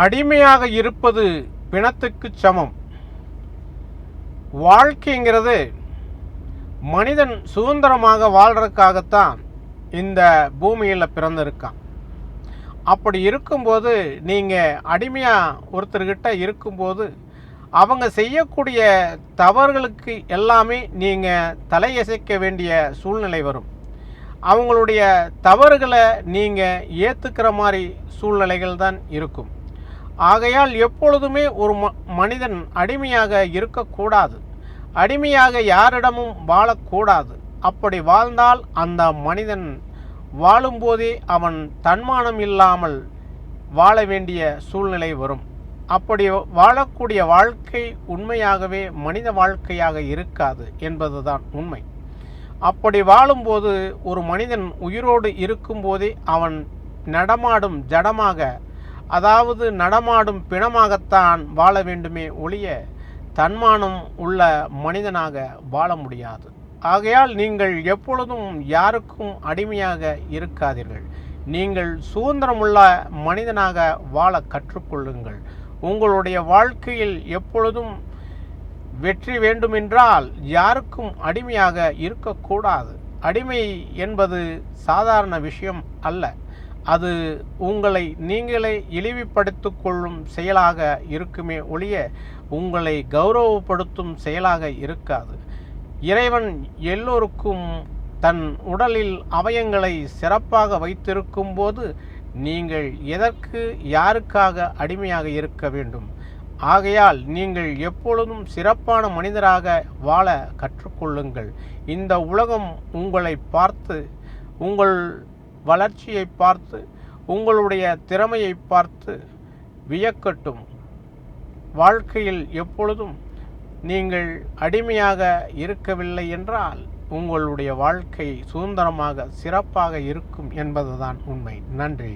அடிமையாக இருப்பது பிணத்துக்கு சமம். வாழ்க்கைங்கிறது மனிதன் சுதந்திரமாக வாழ்கிறதுக்காகத்தான் இந்த பூமியில் பிறந்திருக்கான். அப்படி இருக்கும்போது நீங்கள் அடிமையாக ஒருத்தர்கிட்ட இருக்கும்போது அவங்க செய்யக்கூடிய தவறுகளுக்கு எல்லாமே நீங்கள் தலையசைக்க வேண்டிய சூழ்நிலை வரும். அவங்களுடைய தவறுகளை நீங்கள் ஏற்றுக்கிற மாதிரி சூழ்நிலைகள் தான் இருக்கும். ஆகையால் எப்பொழுதுமே ஒரு ம மனிதன் அடிமையாக இருக்கக்கூடாது. அடிமையாக யாரிடமும் வாழக்கூடாது. அப்படி வாழ்ந்தால் அந்த மனிதன் வாழும்போதே அவன் தன்மானம் இல்லாமல் வாழ வேண்டிய சூழ்நிலை வரும். அப்படி வாழக்கூடிய வாழ்க்கை உண்மையாகவே மனித வாழ்க்கையாக இருக்காது என்பதுதான் உண்மை. அப்படி வாழும்போது ஒரு மனிதன் உயிரோடு இருக்கும்போதே அவன் நடமாடும் ஜடமாக அதாவது நடமாடும் பிணமாகத்தான் வாழ வேண்டுமே ஒழிய தன்மானம் உள்ள மனிதனாக வாழ முடியாது. ஆகையால் நீங்கள் எப்பொழுதும் யாருக்கும் அடிமையாக இருக்காதீர்கள். நீங்கள் சுதந்திரமுள்ள மனிதனாக வாழ கற்றுக்கொள்ளுங்கள். உங்களுடைய வாழ்க்கையில் எப்பொழுதும் வெற்றி வேண்டுமென்றால் யாருக்கும் அடிமையாக இருக்கக்கூடாது. அடிமை என்பது சாதாரண விஷயம் அல்ல. அது உங்களை நீங்களே இழிவுபடுத்திக் கொள்ளும் செயலாக இருக்குமே ஒழிய உங்களை கௌரவப்படுத்தும் செயலாக இருக்காது. இறைவன் எல்லோருக்கும் தன் உடலில் அவயங்களை சிறப்பாக வைத்திருக்கும் போது நீங்கள் எதற்கு யாருக்காக அடிமையாக இருக்க வேண்டும்? ஆகையால் நீங்கள் எப்பொழுதும் சிறப்பான மனிதராக வாழ கற்றுக்கொள்ளுங்கள். இந்த உலகம் உங்களை பார்த்து உங்கள் வளர்ச்சியை பார்த்து உங்களுடைய திறமையை பார்த்து வியக்கட்டும். வாழ்க்கையில் எப்பொழுதும் நீங்கள் அடிமையாக இருக்கவில்லை என்றால் உங்களுடைய வாழ்க்கை சுதந்திரமாக சிறப்பாக இருக்கும் என்பதுதான் உண்மை. நன்றி.